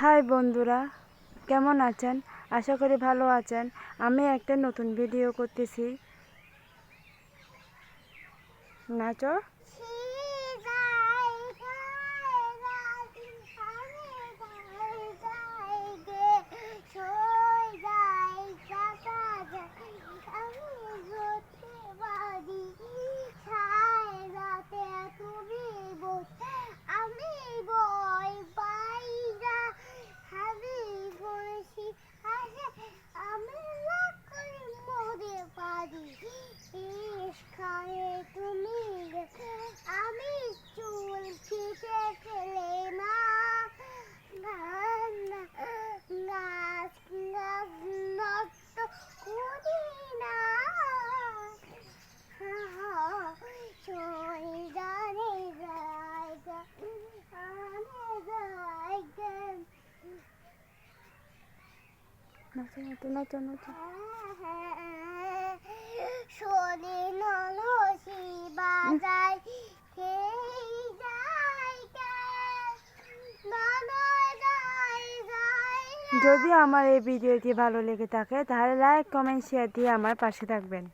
High বন্ধুরা কেমন আছেন? আশা করি ভালো আছেন। আমি একটা নতুন ভিডিও করতেছি। নাচো। নাচো নাচো নাচো শোনে নলসি যদি আমার এই ভিডিওটি ভালো লেগে থাকে তাহলে লাইক কমেন্ট শেয়ার দিয়ে আমার পাশে থাকবেন।